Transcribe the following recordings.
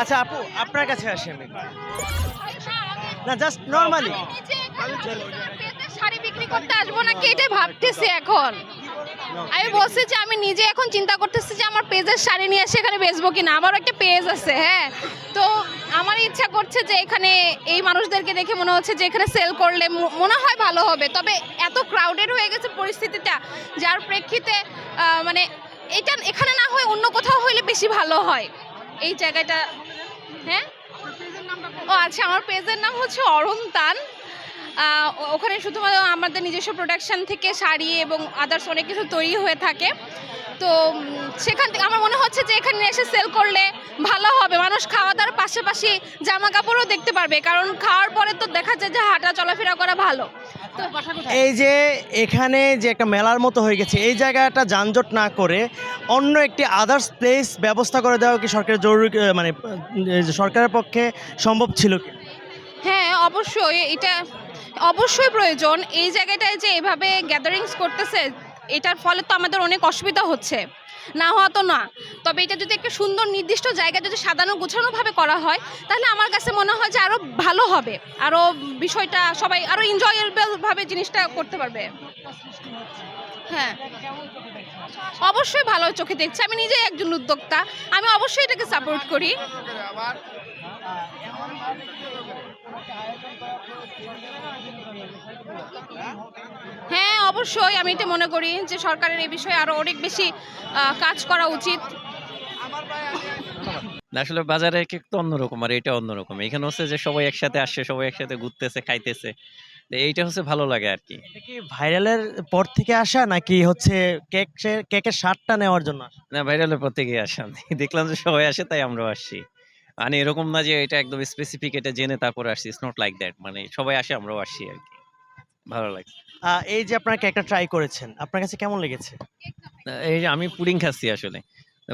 আচ্ছা আপু, আপনার কাছে আসি আমি। না জাস্ট নর্মালি শাড়ি বিক্রি করতে আসব এটাই ভাবতেছি এখন আমি বলছি যে, আমি নিজে এখন চিন্তা করতেছি যে, আমার পেজের শাড়ি নিয়ে এসে এখানে আমারও একটা পেজ আছে হ্যাঁ। তো আমার ইচ্ছা করছে যে, এখানে এই মানুষদেরকে দেখে মনে হচ্ছে যে, এখানে সেল করলে মনে হয় ভালো হবে। তবে এত ক্রাউডেড হয়ে গেছে পরিস্থিতিটা, যার প্রেক্ষিতে মানে এটা এখানে না হয় অন্য কোথাও হইলে বেশি ভালো হয়। এই জায়গাটা হ্যাঁ? ও আচ্ছা আমার পেজের নাম হচ্ছে অরুণ তান। ওখানে শুধুমাত্র আমাদের নিজস্ব প্রোডাকশান থেকে শাড়ি এবং আদার্স অনেক কিছু তৈরি হয়ে থাকে। তো সেখান থেকে আমার মনে হচ্ছে যে এখানে এসে সেল করলে ভালো হবে। মানুষ খাওয়া দাওয়ার পাশাপাশি জামা কাপড়ও দেখতে পারবে। কারণ খাওয়ার পরে তো দেখা যায় যে হাঁটা চলাফেরা করা ভালো। এই যে এখানে যে একটা মেলার মতো হয়ে গেছে এই জায়গাটা যানজট না করে অন্য একটি আদার্স প্লেস ব্যবস্থা করে দেওয়া কি সরকারের জরুরি মানে সরকারের পক্ষে সম্ভব ছিল কি? হ্যাঁ অবশ্যই এটা অবশ্যই প্রয়োজন। এই জায়গাটায় যে এভাবে গ্যাদারিংস করতেছে এটার ফলে তো আমাদের অনেক অসুবিধা হচ্ছে। না হওয়া তো না। তবে এটা যদি একটা সুন্দর, নির্দিষ্ট জায়গা যদি সাজানো, গোছানোভাবে করা হয়, তাহলে আমার কাছে মনে হয় যে আরও ভালো হবে। আরও বিষয়টা সবাই আরও এনজয়েবলভাবে জিনিসটা করতে পারবে। হ্যাঁ। অবশ্যই ভালো চোখে দেখছে। আমি নিজেই একজন উদ্যোক্তা। আমি অবশ্যই এটাকে সাপোর্ট করি। হ্যাঁ অবশ্যই। আমি এটা মনে করি যে সরকারের এই বিষয়ে আরও অনেক বেশি কাজ করা উচিত। আসলে বাজারে কেক তো অন্যরকম আর এটা অন্যরকম এখানে হচ্ছে যে সবাই একসাথে আসছে সবাই একসাথে ঘুরতেছে খাইতেছে। এইটা হচ্ছে ভালো লাগে আর কি। এটা কি ভাইরালের পর থেকে আসা নাকি হচ্ছে কেক কেকের স্বাদটা নেওয়ার জন্য না ভাইরালের পর থেকে আসা। দেখলাম যে সবাই আসে তাই আমরাও আসছি। মানে এরকম না যে এটা একদম স্পেসিফিক এটা জেনে তারপরে আসছি। ইটস নট লাইক দ্যাট মানে সবাই আসে আমরাও আসছি আর কি। ভালো লাগে। আহ, এই যে আপনারা কেকটা ট্রাই করেছেন আপনার কাছে কেমন লেগেছে? এই আমি পুডিং খাচ্ছি আসলে।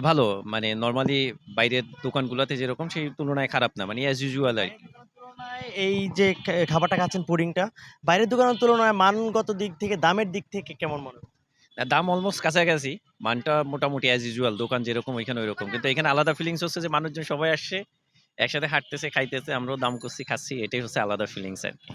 ভালো মানে নর্মালি বাইরের দোকানগুলোতে যেরকম সেই তুলনায় খারাপ না মানে অ্যাজ ইউজুয়াল আর কি। এই যে খাবারটা খাচ্ছেন পুডিংটা বাইরের দোকানের তুলনায় মানগত দিক থেকে দামের দিক থেকে কেমন মনে হয়? দাম অলমোস্ট কাছাকাছি মানটা মোটামুটি অ্যাজ ইউজুয়াল দোকান যেরকম ওইখানে ওইরকম। কিন্তু এখানে আলাদা ফিলিংস হচ্ছে যে মানুষজন সবাই আসছে একসাথে হাঁটতেছে খাইতেছে আমরাও দাম করছি খাচ্ছি এটাই হচ্ছে আলাদা ফিলিংস আর কি।